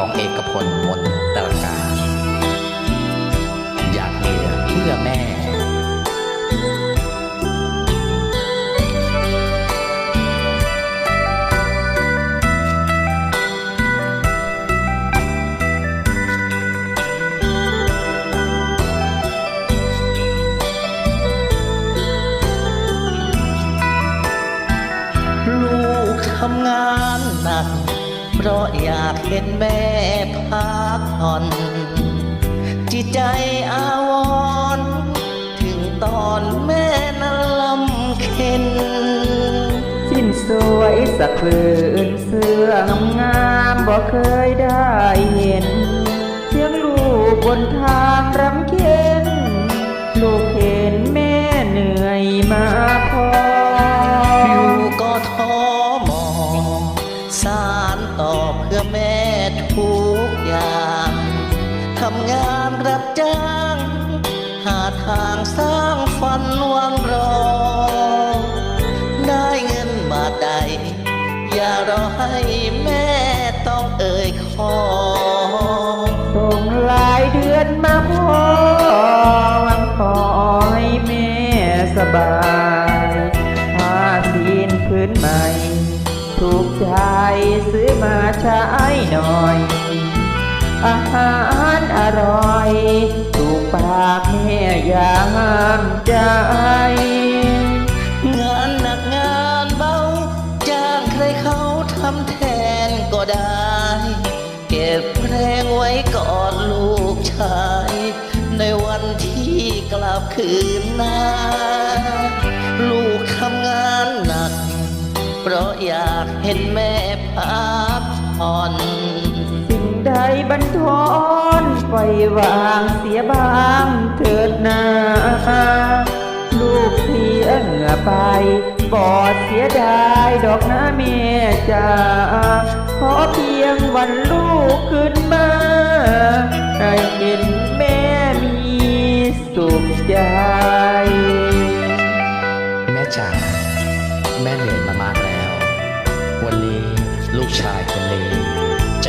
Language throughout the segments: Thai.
ของเอกพลมนตรการ อยากเหลือเพื่อแม่ ลูกทำงานหนัก เพราะอยากเห็นแม่พักผ่อนจิตใจอาวรถึงตอนแม่นั้นลำเค็นสิ้นสวยสักผืนเสื้องงามบ่เคยได้เห็น เสียงลูกบนทาง ทำงานรับจ้าง หาทางสร้างฝันวังรอ ได้เงินบาใด อย่ารอให้แม่ต้องเอ่ยขอส่งหลายเดือนมาพอหวังขอให้แม่สบายผ้าสีนพื้นใหม่ ถูกใจซื้อมาใช้หน่อย อาหารอร่อยถูกปากแม่ยามใจงานหนักงานเบาจ้างใครเขาทำแทนก็ได้ เก็บแรงไว้กอดลูกชาย ในวันที่กลับคืนหน้าลูกทำงานหนัก เพราะอยากเห็นแม่พักผ่อน บันทอนปล่อยวางเสียบ้างเถิดนาลูกเสียเหงื่อไปบอดเสียดายดอกนะเมียจ๋าขอเพียงวันลูกขึ้นมาให้เห็นแม่มีสุขใจ แม่จ๋าแม่เหนื่อยมามากแล้ว วันนี้ลูกชายคนนี้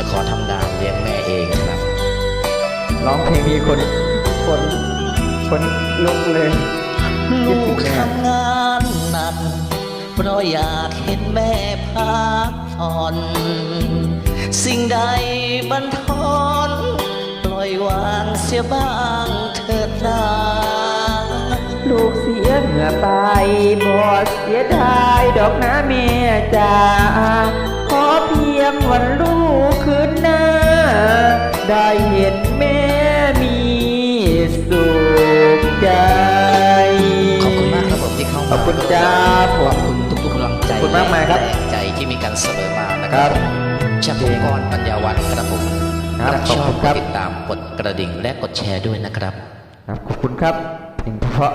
จะขอทำงานเลี้ยงแม่เองครับร้องเพลงมีคนคนคนลุกเลยลูกทำงานหนักเพราะอยากเห็นแม่พักผ่อน สิ่งใดบันทอนปล่อยวางเสียบ้างเถิดนาลูกเสียเหงื่อไปบอดเสียดายดอกนะเมียจ๋า ได้เห็นแม่มีสุขใจ ขอบคุณมากครับผมที่เข้ามาขอบคุณจ้าผมขอบคุณทุกๆกำลังใจขอบคุณมากมายครับแรงใจที่มีการเสมอมานะคครัรับบชัพกรปัญญาวันครับผมครับรักชอขอบบคุณครับติดตามกดกระดิ่งและกดแชร์ด้วยนะครับ ครับ ขอบคุณครับเพลงเพราะ